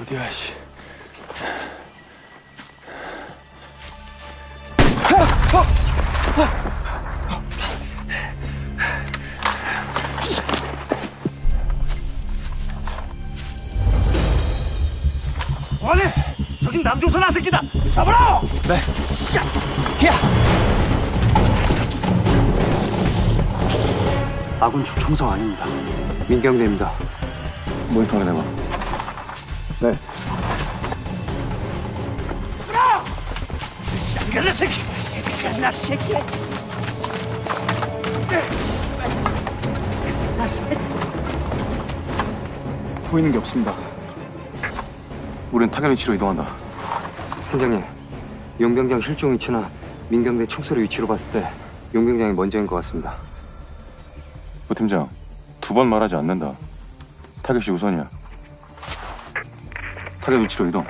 어디야, 씨. 아니 저긴 남조선 아새끼다 잡아라 네. 야! 아군 축 총성 아닙니다 민경대입니다. 모니터 확인해봐. 네. 쌍갈래 새끼 나 새끼 보이는 게 없습니다. 우린 타격 위치로 이동한다. 팀장님, 용병장 실종 위치나 민경대 총소리 위치로 봤을 때 용병장이 먼저인 것 같습니다. 부 팀장, 두 번 말하지 않는다. 타겟이 우선이야. 타겟 위치로 이동.